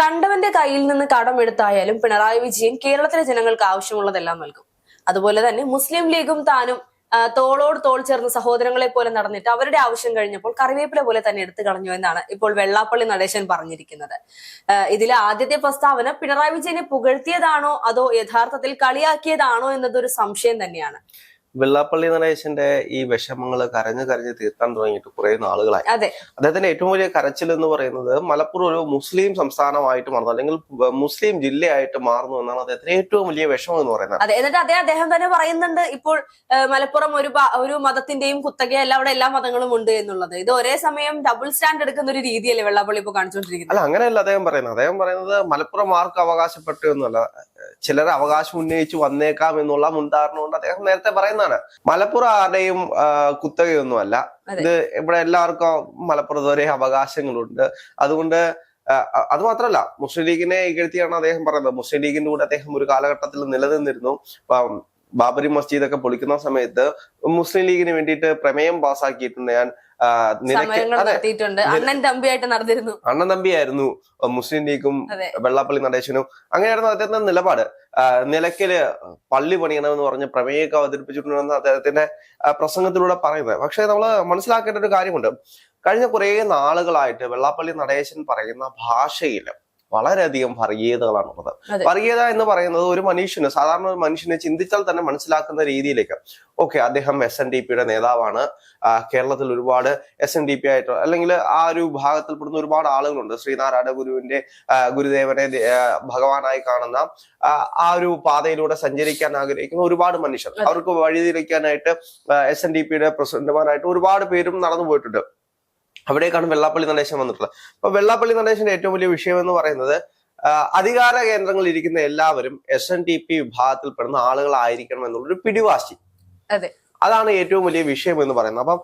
കണ്ടവന്റെ കയ്യിൽ നിന്ന് കടമെടുത്തായാലും പിണറായി വിജയൻ കേരളത്തിലെ ജനങ്ങൾക്ക് ആവശ്യമുള്ളതെല്ലാം നൽകും. അതുപോലെ തന്നെ മുസ്ലിം ലീഗും താനും തോളോട് തോൾ ചേർന്ന് സഹോദരങ്ങളെ പോലെ നടന്നിട്ട് അവരുടെ ആവശ്യം കഴിഞ്ഞപ്പോൾ കറിവേപ്പില പോലെ തന്നെ എടുത്തു കളഞ്ഞു എന്നാണ് ഇപ്പോൾ വെള്ളാപ്പള്ളി നടേശൻ പറഞ്ഞിരിക്കുന്നത്. ഇതിലെ ആദ്യത്തെ പ്രസ്താവന പിണറായി വിജയനെ പുകഴ്ത്തിയതാണോ അതോ യഥാർത്ഥത്തിൽ കളിയാക്കിയതാണോ എന്നതൊരു സംശയം തന്നെയാണ്. വെള്ളാപ്പള്ളി നടേശന്റെ ഈ വിഷമങ്ങൾ കരഞ്ഞു കരഞ്ഞ് തീർക്കാൻ തുടങ്ങിയിട്ട് കുറെ നാളുകളായി. അതെ. അദ്ദേഹത്തിന്റെ ഏറ്റവും വലിയ കരച്ചിൽ എന്ന് പറയുന്നത് മലപ്പുറം ഒരു മുസ്ലിം സംസ്ഥാനമായിട്ട് മാറുന്നു അല്ലെങ്കിൽ മുസ്ലിം ജില്ലയായിട്ട് മാറുന്നു എന്നാണ് അദ്ദേഹത്തിന് ഏറ്റവും വലിയ വിഷമം എന്ന് പറയുന്നത്. അതെ എന്നിട്ട് അതേ അദ്ദേഹം തന്നെ പറയുന്നുണ്ട് ഇപ്പോൾ മലപ്പുറം ഒരു ഒരു മതത്തിന്റെയും കുത്തകയല്ല അവിടെ എല്ലാ മതങ്ങളും ഉണ്ട് എന്നുള്ളത്. ഇത് ഒരേ സമയം ഡബിൾ സ്റ്റാൻഡ് എടുക്കുന്ന ഒരു രീതിയല്ലേ വെള്ളാപ്പള്ളി ഇപ്പൊ കാണിച്ചുകൊണ്ടിരിക്കുന്നത് അല്ല അങ്ങനെയല്ല അദ്ദേഹം പറയുന്നത്. അദ്ദേഹം പറയുന്നത് മലപ്പുറം ആർക്കും അവകാശപ്പെട്ടു എന്നല്ല ചിലർ അവകാശം ഉന്നയിച്ചു വന്നേക്കാം എന്നുള്ള മുൻധാരണ കൊണ്ട് അദ്ദേഹം നേരത്തെ പറയുന്നതാണ് മലപ്പുറം ആരുടെയും കുത്തകയൊന്നും കുത്തകയൊന്നുമല്ല. ഇത് ഇവിടെ എല്ലാവർക്കും മലപ്പുറത്ത് ഒരേ അവകാശങ്ങളുണ്ട്. അതുകൊണ്ട് അത് മാത്രമല്ല മുസ്ലിം ലീഗിനെ ഇകഴ്ത്തിയാണ് അദ്ദേഹം പറയുന്നത്. മുസ്ലിം ലീഗിന്റെ കൂടെ അദ്ദേഹം ഒരു കാലഘട്ടത്തിൽ നിലനിന്നിരുന്നു. ബാബരി മസ്ജിദ് ഒക്കെ പൊളിക്കുന്ന സമയത്ത് മുസ്ലിം ലീഗിന് വേണ്ടിയിട്ട് പ്രമേയം പാസ്സാക്കിയിട്ടുണ്ട് ഞാൻ അണ്ണൻ തമ്പിയായിട്ട് നടന്നിരുന്നു. അണ്ണൻ തമ്പിയായിരുന്നു മുസ്ലിം ലീഗും വെള്ളാപ്പള്ളി നടേശനും. അങ്ങനെയായിരുന്നു അദ്ദേഹത്തിന്റെ നിലപാട്. നിലയ്ക്കൽ പള്ളി പണിയണമെന്ന് പറഞ്ഞ് പ്രമേയമൊക്കെ അവതരിപ്പിച്ചിട്ടുണ്ടെന്ന് അദ്ദേഹത്തിന്റെ പ്രസംഗത്തിലൂടെ പറയുന്നത്. പക്ഷെ നമ്മൾ മനസ്സിലാക്കേണ്ട ഒരു കാര്യമുണ്ട്. കഴിഞ്ഞ കുറെ നാളുകളായിട്ട് വെള്ളാപ്പള്ളി നടേശൻ പറയുന്ന ഭാഷയിൽ വളരെയധികം വർഗീയതകളാണുള്ളത്. ഉള്ളത് വർഗീയത എന്ന് പറയുന്നത് ഒരു മനുഷ്യന് സാധാരണ ഒരു മനുഷ്യനെ ചിന്തിച്ചാൽ തന്നെ മനസ്സിലാക്കുന്ന രീതിയിലേക്ക്. ഓക്കെ അദ്ദേഹം എസ് എൻ ഡി പിയുടെ നേതാവാണ്. കേരളത്തിൽ ഒരുപാട് എസ് എൻ ഡി പി ആയിട്ട് അല്ലെങ്കിൽ ആ ഒരു വിഭാഗത്തിൽപ്പെടുന്ന ഒരുപാട് ആളുകളുണ്ട്. ശ്രീനാരായണ ഗുരുവിന്റെ ഗുരുദേവനെ ഭഗവാനായി കാണുന്ന ആ ഒരു പാതയിലൂടെ സഞ്ചരിക്കാൻ ആഗ്രഹിക്കുന്ന ഒരുപാട് മനുഷ്യർ. അവർക്ക് വഴിതിരിക്കാനായിട്ട് എസ് എൻ ഡി പിയുടെ പ്രസിഡന്റുമാരായിട്ട് ഒരുപാട് പേരും നടന്നു പോയിട്ടുണ്ട്. അവിടേക്കാണ് വെള്ളാപ്പള്ളി നടേശൻ വന്നിട്ടുള്ളത്. അപ്പൊ വെള്ളാപ്പള്ളി നടേശന്റെ ഏറ്റവും വലിയ വിഷയം എന്ന് പറയുന്നത് അധികാര കേന്ദ്രങ്ങളിൽ ഇരിക്കുന്ന എല്ലാവരും എസ് എൻ ഡി പി വിഭാഗത്തിൽപ്പെടുന്ന ആളുകളായിരിക്കണം എന്നുള്ളൊരു പിടിവാശി. അതെ. അതാണ് ഏറ്റവും വലിയ വിഷയം എന്ന് പറയുന്നത്. അപ്പം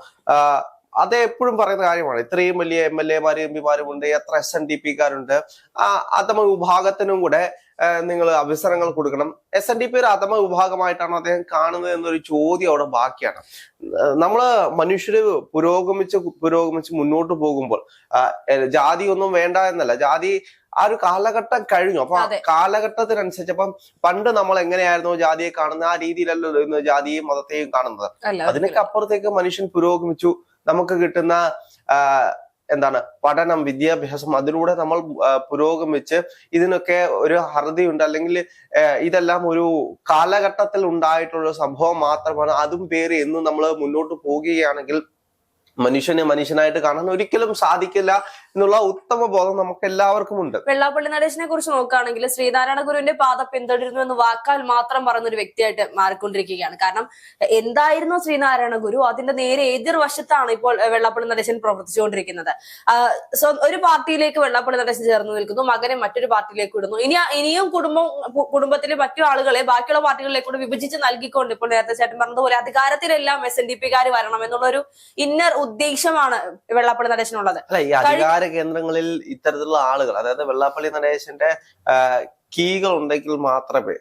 അത് എപ്പോഴും പറയുന്ന കാര്യമാണ്. ഇത്രയും വലിയ എം എൽ എമാരും എം പിമാരും ഉണ്ട് എത്ര എസ് എൻ ഡി പിക്കാരുണ്ട് ആ അധമ വിഭാഗത്തിനും കൂടെ നിങ്ങൾ അവസരങ്ങൾ കൊടുക്കണം. എസ് എൻ ഡി പി ഒരു അധമ വിഭാഗമായിട്ടാണ് അദ്ദേഹം കാണുന്നത് എന്നൊരു ചോദ്യം അവിടെ ബാക്കിയാണ്. നമ്മൾ നമ്മൾ മനുഷ്യര് പുരോഗമിച്ച് പുരോഗമിച്ച് മുന്നോട്ട് പോകുമ്പോൾ ജാതി ഒന്നും വേണ്ട എന്നല്ല. ജാതി ആ ഒരു കാലഘട്ടം കഴിഞ്ഞു. അപ്പൊ. കാലഘട്ടത്തിനനുസരിച്ച് അപ്പം പണ്ട് നമ്മൾ എങ്ങനെയായിരുന്നു ജാതിയെ കാണുന്നത്? ആ രീതിയിലല്ലോ ഇന്ന് ജാതിയെയും മതത്തെയും കാണുന്നത്. അതിനൊക്കെ അപ്പുറത്തേക്ക് മനുഷ്യൻ പുരോഗമിച്ചു. നമുക്ക് കിട്ടുന്ന എന്താണ് പഠനം വിദ്യാഭ്യാസം അതിലൂടെ നമ്മൾ പുരോഗമിച്ച് ഇതിനൊക്കെ ഒരു ഹർദി ഉണ്ട് അല്ലെങ്കിൽ ഇതെല്ലാം ഒരു കാലഘട്ടത്തിൽ ഉണ്ടായിട്ടുള്ള സംഭവം മാത്രമാണ്. അതും പേര് എന്നും നമ്മൾ മുന്നോട്ട് പോകുകയാണെങ്കിൽ മനുഷ്യനെ മനുഷ്യനായിട്ട് കാണാൻ ഒരിക്കലും സാധിക്കില്ല എന്നുള്ള ഉത്തമ ബോധം നമുക്ക് എല്ലാവർക്കും ഉണ്ട്. വെള്ളാപ്പള്ളി നടേശനെ കുറിച്ച് നോക്കുകയാണെങ്കിൽ ശ്രീനാരായണ ഗുരുവിന്റെ പാത പിന്തുടരുന്നു എന്ന് വാക്കാൽ മാത്രം പറഞ്ഞൊരു വ്യക്തിയായിട്ട് മാറിക്കൊണ്ടിരിക്കുകയാണ്. കാരണം എന്തായിരുന്നു ശ്രീനാരായണ ഗുരു? അതിന്റെ നേരെ എതിർ വശത്താണ് ഇപ്പോൾ വെള്ളാപ്പള്ളി നടേശൻ പ്രവർത്തിച്ചുകൊണ്ടിരിക്കുന്നത്. ഒരു പാർട്ടിയിലേക്ക് വെള്ളാപ്പള്ളി നടേശൻ ചേർന്ന് നിൽക്കുന്നു മകനെ മറ്റൊരു പാർട്ടിയിലേക്ക് വിടുന്നു. ഇനി ഇനിയും കുടുംബം കുടുംബത്തിലെ മറ്റു ആളുകളെ ബാക്കിയുള്ള പാർട്ടികളിലേക്ക് കൂടെ വിഭജിച്ച് നൽകിക്കൊണ്ട് ഇപ്പോൾ നേരത്തെ ചേട്ടൻ പറഞ്ഞതുപോലെ അധികാരത്തിലെല്ലാം എസ് എൻ ഡി പിക്കാർ വരണം എന്നുള്ള ഒരു ഇന്നർ ഉദ്ദേശമാണ് വെള്ളാപ്പള്ളി നടേശനുള്ളത്. അല്ല ഈ അധികാര കേന്ദ്രങ്ങളിൽ ഇത്തരത്തിലുള്ള ആളുകൾ അതായത് വെള്ളാപ്പള്ളി നടേശന്റെ കീകൾ ഉണ്ടെങ്കിൽ മാത്രമേ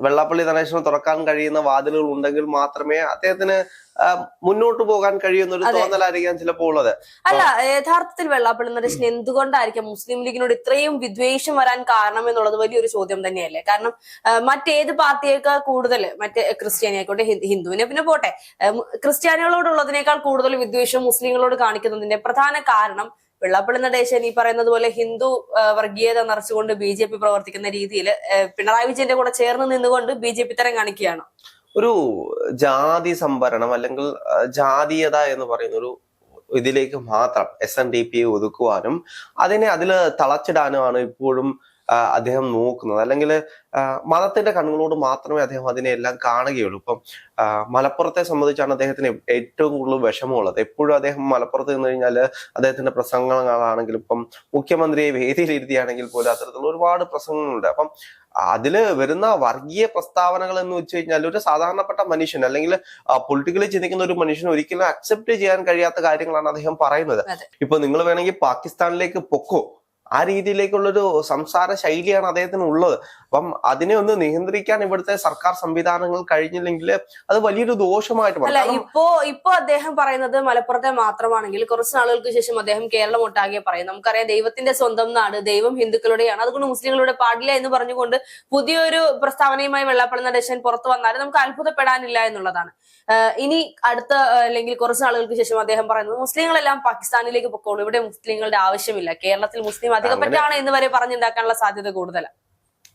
വെള്ളാപ്പള്ളി നടേശന് തുറക്കാൻ കഴിയുന്ന വാതിലുകൾ ഉണ്ടെങ്കിൽ മാത്രമേ അദ്ദേഹത്തിന് മുന്നോട്ട് പോകാൻ കഴിയുന്നൊരു. തോന്നലായിരിക്കാം ചിലപ്പോൾ ഉള്ളത്. അല്ല യഥാർത്ഥത്തിൽ വെള്ളാപ്പള്ളി നടേശൻ എന്തുകൊണ്ടായിരിക്കും മുസ്ലിം ലീഗിനോട് ഇത്രയും വിദ്വേഷം വരാൻ കാരണം എന്നുള്ളത് വലിയൊരു ചോദ്യം തന്നെയല്ലേ? കാരണം മറ്റേത് പാർട്ടിയേക്കാൾ കൂടുതൽ മറ്റേ ക്രിസ്ത്യാനി ആയിക്കോട്ടെ ഹിന്ദു- ഹിന്ദുവിനെ പിന്നെ പോട്ടെ. ക്രിസ്ത്യാനികളോടുള്ളതിനേക്കാൾ കൂടുതൽ വിദ്വേഷം മുസ്ലിങ്ങളോട് കാണിക്കുന്നതിന്റെ പ്രധാന കാരണം വെള്ളാപ്പള്ളി നടേശൻ ഈ പറയുന്നത് പോലെ ഹിന്ദു വർഗീയത നിറച്ചുകൊണ്ട് ബി ജെ പി പ്രവർത്തിക്കുന്ന രീതിയിൽ പിണറായി വിജയന്റെ കൂടെ ചേർന്ന് നിന്നുകൊണ്ട് ബി ജെ പി തരം കാണിക്കുകയാണ്. ഒരു ജാതി സംവരണം അല്ലെങ്കിൽ ജാതീയത എന്ന് പറയുന്ന ഒരു ഇതിലേക്ക് മാത്രം എസ് എൻ ഡി പിയെ ഒതുക്കുവാനും അതിനെ അതിൽ തളച്ചിടാനുമാണ് ഇപ്പോഴും അദ്ദേഹം നോക്കുന്നത്. അല്ലെങ്കിൽ മതത്തിന്റെ കണ്ണുകളോട് മാത്രമേ അദ്ദേഹം അതിനെല്ലാം കാണുകയുള്ളൂ. ഇപ്പം മലപ്പുറത്തെ സംബന്ധിച്ചാണ് അദ്ദേഹത്തിന് ഏറ്റവും കൂടുതൽ വിഷമമുള്ളത്. എപ്പോഴും അദ്ദേഹം മലപ്പുറത്ത് നിന്ന് കഴിഞ്ഞാൽ അദ്ദേഹത്തിന്റെ പ്രസംഗങ്ങളാണെങ്കിലും ഇപ്പം മുഖ്യമന്ത്രിയെ വേദിയിലിരുത്തിയാണെങ്കിൽ പോലും അത്തരത്തിലുള്ള ഒരുപാട് പ്രസംഗങ്ങളുണ്ട്. അപ്പം അതിൽ വരുന്ന വർഗീയ പ്രസ്താവനകൾ എന്ന് വെച്ച് കഴിഞ്ഞാൽ ഒരു സാധാരണപ്പെട്ട മനുഷ്യൻ അല്ലെങ്കിൽ പൊളിറ്റിക്കലി ചിന്തിക്കുന്ന ഒരു മനുഷ്യൻ ഒരിക്കലും അക്സെപ്റ്റ് ചെയ്യാൻ കഴിയാത്ത കാര്യങ്ങളാണ് അദ്ദേഹം പറയുന്നത്. ഇപ്പൊ നിങ്ങൾ വേണമെങ്കിൽ പാകിസ്ഥാനിലേക്ക് പൊക്കോ? ആ രീതിയിലേക്കുള്ളൊരു സംസാര ശൈലിയാണ് അദ്ദേഹത്തിന് ഉള്ളത്. അപ്പം അതിനെ ഒന്ന് നിയന്ത്രിക്കാൻ ഇവിടുത്തെ സർക്കാർ സംവിധാനങ്ങൾ കഴിഞ്ഞില്ലെങ്കിൽ അത് വലിയൊരു ദോഷമായിട്ട് മാറും. ഇപ്പോ ഇപ്പോ അദ്ദേഹം പറയുന്നത് മലപ്പുറത്തെ മാത്രമാണെങ്കിൽ കുറച്ച് നാളുകൾക്ക് ശേഷം അദ്ദേഹം കേരളം ഒട്ടാകെ പറയും. നമുക്കറിയാം ദൈവത്തിന്റെ സ്വന്തം നാട് ദൈവം ഹിന്ദുക്കളുടെയാണ്. അതുകൊണ്ട് മുസ്ലിങ്ങളുടെ പാടില്ല എന്ന് പറഞ്ഞുകൊണ്ട് പുതിയൊരു പ്രസ്താവനയുമായി വെള്ളാപ്പള്ളി നടേശൻ പുറത്തു വന്നാലും നമുക്ക് അത്ഭുതപ്പെടാനില്ല എന്നുള്ളതാണ്. ഇനി അടുത്ത അല്ലെങ്കിൽ കുറച്ച് നാളുകൾക്ക് ശേഷം അദ്ദേഹം പറയുന്നത് മുസ്ലിങ്ങളെല്ലാം പാകിസ്ഥാനിലേക്ക് പൊക്കോളൂ. ഇവിടെ മുസ്ലിങ്ങളുടെ ആവശ്യമില്ല. കേരളത്തിൽ മുസ്ലിം അധികപ്പെട്ടാണ് എന്ന് വരെ പറഞ്ഞുണ്ടാക്കാനുള്ള സാധ്യത കൂടുതലാണ്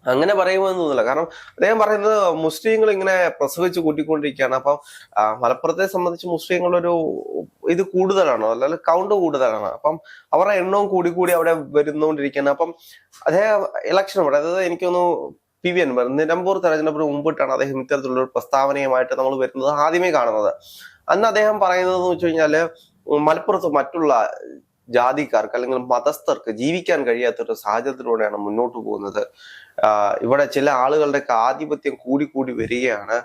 അങ്ങനെ പറയുമെന്ന് തോന്നില്ല കാരണം അദ്ദേഹം പറയുന്നത് മുസ്ലിങ്ങൾ ഇങ്ങനെ പ്രസവിച്ച് കൂട്ടിക്കൊണ്ടിരിക്കുകയാണ്. അപ്പം മലപ്പുറത്തെ സംബന്ധിച്ച് മുസ്ലിങ്ങളൊരു ഇത് കൂടുതലാണ്. അല്ലെങ്കിൽ കൗണ്ട് കൂടുതലാണ്. അപ്പം അവരുടെ എണ്ണവും കൂടി കൂടി അവിടെ വരുന്നുകൊണ്ടിരിക്കുകയാണ് അപ്പം അദ്ദേഹം ഇലക്ഷൻ അതായത് എനിക്കൊന്ന് പി വി അൻവർ നിലമ്പൂർ തെരഞ്ഞെടുപ്പിന് മുമ്പിട്ടാണ് അദ്ദേഹം ഇത്തരത്തിലുള്ള ഒരു പ്രസ്താവനയുമായിട്ട് നമ്മൾ വരുന്നത് ആദ്യമേ കാണുന്നത്. അന്ന് അദ്ദേഹം പറയുന്നത് എന്ന് വെച്ച് കഴിഞ്ഞാൽ മലപ്പുറത്ത് മറ്റുള്ള ജാതിക്കാർക്ക് അല്ലെങ്കിൽ മതസ്ഥർക്ക് ജീവിക്കാൻ കഴിയാത്തൊരു സാഹചര്യത്തിലൂടെയാണ് മുന്നോട്ട് പോകുന്നത്. ഇവിടെ ചില ആളുകളുടെയൊക്കെ ആധിപത്യം കൂടി വരികയാണ്.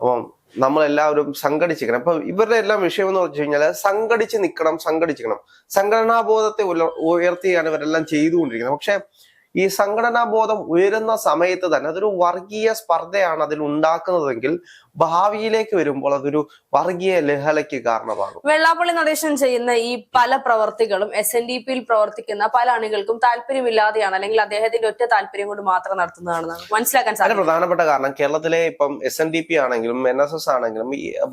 അപ്പം നമ്മളെല്ലാവരും സംഘടിച്ചിരിക്കണം. അപ്പൊ ഇവരുടെ എല്ലാം വിഷയം എന്ന് വെച്ച് കഴിഞ്ഞാൽ സംഘടിച്ച് നിൽക്കണം സംഘടിച്ചിരിക്കണം. സംഘടനാബോധത്തെ ഉയർത്തിയാണ് ഇവരെല്ലാം ചെയ്തുകൊണ്ടിരിക്കുന്നത്. പക്ഷെ ഈ സംഘടനാ ബോധം ഉയരുന്ന സമയത്ത് തന്നെ അതൊരു വർഗീയ സ്പർദ്ധയാണ് അതിൽ ഉണ്ടാക്കുന്നതെങ്കിൽ ഭാവിയിലേക്ക് വരുമ്പോൾ അതൊരു വർഗീയ ലഹളയ്ക്ക് കാരണമാകും. വെള്ളാപ്പള്ളി നടേശൻ ചെയ്യുന്ന ഈ പല പ്രവർത്തികളും എസ് എൻ ഡി പിയിൽ പ്രവർത്തിക്കുന്ന പല അണികൾക്കും താല്പര്യമില്ലാതെയാണ് അല്ലെങ്കിൽ അദ്ദേഹത്തിന്റെ ഒറ്റ താല്പര്യം കൊണ്ട് മാത്രം നടത്തുന്നതാണെന്ന് നമുക്ക് മനസ്സിലാക്കാൻ സാധിക്കും. പ്രധാനപ്പെട്ട കാരണം കേരളത്തിലെ ഇപ്പം എസ് എൻ ഡി പി ആണെങ്കിലും എൻ എസ് എസ് ആണെങ്കിലും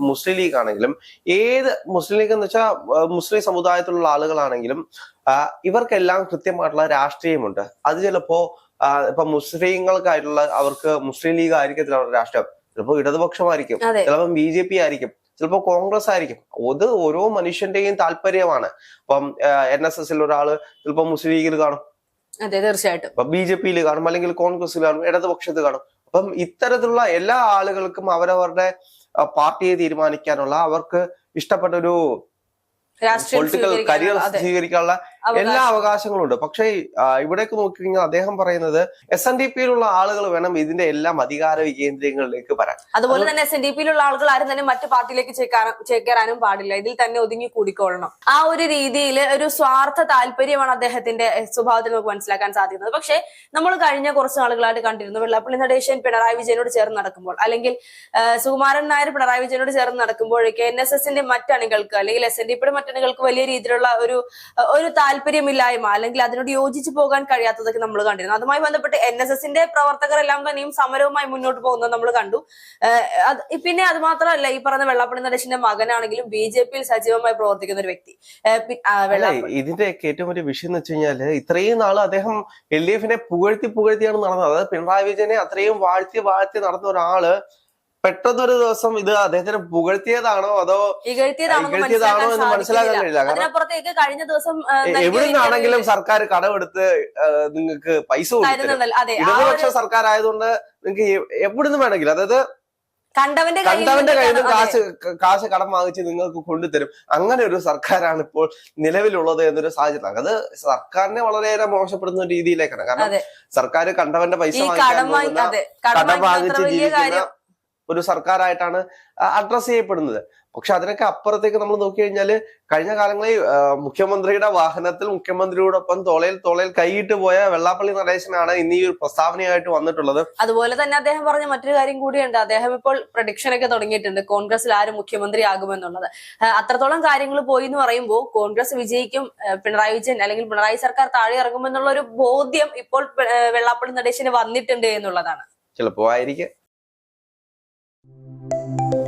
മുസ്ലിം ലീഗ് ആണെങ്കിലും ഏത് മുസ്ലിം ലീഗ് എന്ന് വെച്ചാൽ മുസ്ലിം സമുദായത്തിലുള്ള ആളുകളാണെങ്കിലും ഇവർക്കെല്ലാം കൃത്യമായിട്ടുള്ള രാഷ്ട്രീയമുണ്ട്. അത് ചിലപ്പോ ഇപ്പൊ മുസ്ലിങ്ങൾക്കായിട്ടുള്ള അവർക്ക് മുസ്ലിം ലീഗ് ആയിരിക്കത്തില്ല അവരുടെ രാഷ്ട്രീയം. ചിലപ്പോൾ ഇടതുപക്ഷമായിരിക്കും. ചിലപ്പോൾ ബി ജെ പി ആയിരിക്കും. ചിലപ്പോൾ കോൺഗ്രസ് ആയിരിക്കും. അത് ഓരോ മനുഷ്യന്റെയും താല്പര്യമാണ്. ഇപ്പം എൻ എസ് എസിൽ ഒരാൾ ചിലപ്പോൾ മുസ്ലിം ലീഗിൽ കാണും. അതെ തീർച്ചയായിട്ടും. ഇപ്പൊ ബി ജെ പിയിൽ കാണും. അല്ലെങ്കിൽ കോൺഗ്രസിൽ കാണും. ഇടതുപക്ഷത്ത് കാണും. അപ്പം ഇത്തരത്തിലുള്ള എല്ലാ ആളുകൾക്കും അവരവരുടെ പാർട്ടിയെ തീരുമാനിക്കാനുള്ള അവർക്ക് ഇഷ്ടപ്പെട്ട ഒരു പൊളിറ്റിക്കൽ കരിയർ സ്വീകരിക്കാനുള്ള എല്ലാ അവകാശം. അവകാശങ്ങളും ഉണ്ട് പക്ഷേ ഇവിടേക്ക് നോക്കിക്കഴിഞ്ഞാൽ അദ്ദേഹം പറയുന്നത് എസ് എൻ ഡി പിയിലുള്ള ആളുകൾ വേണം ഇതിന്റെ എല്ലാം അധികാര കേന്ദ്രങ്ങളിലേക്ക് വരാൻ. അതുപോലെ തന്നെ എസ് എൻ ഡി പിയിലുള്ള ആളുകൾ ആരും തന്നെ മറ്റു പാർട്ടിയിലേക്ക് ചേക്കേറാനും പാടില്ല. ഇതിൽ തന്നെ ഒതുങ്ങി കൂടിക്കൊള്ളണം ആ ഒരു രീതിയിൽ ഒരു സ്വാർത്ഥ താല്പര്യമാണ് അദ്ദേഹത്തിന്റെ സ്വഭാവത്തിൽ നമുക്ക് മനസ്സിലാക്കാൻ സാധിക്കുന്നത്. പക്ഷേ നമ്മൾ കഴിഞ്ഞ കുറച്ച് നാളുകളായിട്ട് കണ്ടിരുന്നു വെള്ളപ്പള്ളി നടേശൻ പിണറായി വിജയനോട് ചേർന്ന് നടക്കുമ്പോൾ അല്ലെങ്കിൽ സുകുമാരൻ നായർ പിണറായി വിജയനോട് ചേർന്ന് നടക്കുമ്പോഴേക്ക് എൻ എസ് എസിന്റെ മറ്റണികൾക്ക് അല്ലെങ്കിൽ എസ് എൻ ഡി പിയുടെ മറ്റണികൾക്ക് വലിയ രീതിയിലുള്ള ഒരു ഒരു താല്പര്യമില്ലായ്മ അല്ലെങ്കിൽ അതിനോട് യോജിച്ചു പോകാൻ കഴിയാത്തതൊക്കെ നമ്മൾ കണ്ടിരുന്നു. അതുമായി ബന്ധപ്പെട്ട് എൻ എസ് എസിന്റെ പ്രവർത്തകരെല്ലാം തന്നെയും സമരവുമായി മുന്നോട്ട് പോകുന്നത് നമ്മൾ കണ്ടു. പിന്നെ അത് മാത്രമല്ല ഈ പറഞ്ഞ വെള്ളാപ്പള്ളി നടേശന്റെ മകനാണെങ്കിലും ബി ജെ പിയിൽ സജീവമായി പ്രവർത്തിക്കുന്ന ഒരു വ്യക്തി. ഇതിന്റെയൊക്കെ ഏറ്റവും വലിയ വിഷയം എന്ന് വെച്ച് കഴിഞ്ഞാൽ ഇത്രയും നാൾ അദ്ദേഹം എൽ ഡി എഫിനെ പുകഴ്ത്തി പുകഴ്ത്തിയാണ് നടന്നത്. അതായത് പിണറായി വിജയനെ അത്രയും വാഴ്ത്തി വാഴ്ത്തി നടന്ന ഒരാൾ പെട്ടെന്നൊരു ദിവസം ഇത് അദ്ദേഹത്തിന് പുകഴ്ത്തിയതാണോ അതോ ഇകഴ്ത്തിയതാണോ എന്ന് മനസ്സിലാക്കാൻ കഴിയില്ല അതിനപ്പുറത്തേക്ക് കഴിഞ്ഞ ദിവസം എവിടെ നിന്നാണെങ്കിലും സർക്കാർ കടമെടുത്ത് നിങ്ങൾക്ക് പൈസ ഇടതുപക്ഷ സർക്കാർ ആയതുകൊണ്ട് നിങ്ങൾക്ക് എവിടുന്ന് വേണമെങ്കിലും അതായത് കണ്ടവന്റെ കയ്യിൽ കണ്ടവന്റെ കയ്യിൽ നിന്ന് കാശ് കാശ് കടം വാങ്ങിച്ച് നിങ്ങൾക്ക് കൊണ്ടുതരും. അങ്ങനെ ഒരു സർക്കാരാണ് ഇപ്പോൾ നിലവിലുള്ളത് എന്നൊരു സാഹചര്യം. അത് സർക്കാരിനെ വളരെയേറെ മോശപ്പെടുന്ന രീതിയിലേക്കാണ്. കാരണം സർക്കാർ കണ്ടവന്റെ പൈസ കടം വാങ്ങിച്ച് ജീവിക്കുന്ന ഒരു സർക്കാരായിട്ടാണ് അഡ്രസ് ചെയ്യപ്പെടുന്നത്. പക്ഷെ അതിനൊക്കെ അപ്പുറത്തേക്ക് നമ്മൾ നോക്കി കഴിഞ്ഞാൽ കഴിഞ്ഞ കാലങ്ങളിൽ മുഖ്യമന്ത്രിയുടെ വാഹനത്തിൽ മുഖ്യമന്ത്രിയോടൊപ്പം തോളയിൽ തോളയിൽ കൈയിട്ട് പോയ വെള്ളാപ്പള്ളി നടേശനാണ് ഇന്ന് ഈ ഒരു പ്രസ്താവനയായിട്ട് വന്നിട്ടുള്ളത്. അതുപോലെ തന്നെ അദ്ദേഹം പറഞ്ഞ മറ്റൊരു കാര്യം കൂടിയുണ്ട്. അദ്ദേഹം ഇപ്പോൾ പ്രഡിക്ഷൻ ഒക്കെ തുടങ്ങിയിട്ടുണ്ട്. കോൺഗ്രസിൽ ആര് മുഖ്യമന്ത്രി ആകുമെന്നുള്ളത് അത്രത്തോളം കാര്യങ്ങൾ പോയി എന്ന് പറയുമ്പോൾ കോൺഗ്രസ് വിജയിക്കും പിണറായി വിജയൻ അല്ലെങ്കിൽ പിണറായി സർക്കാർ താഴെ ഇറങ്ങുമെന്നുള്ള ഒരു ബോധ്യം ഇപ്പോൾ വെള്ളാപ്പള്ളി നടേശന് വന്നിട്ടുണ്ട് എന്നുള്ളതാണ്. ചിലപ്പോ ആയിരിക്കും. Thank you.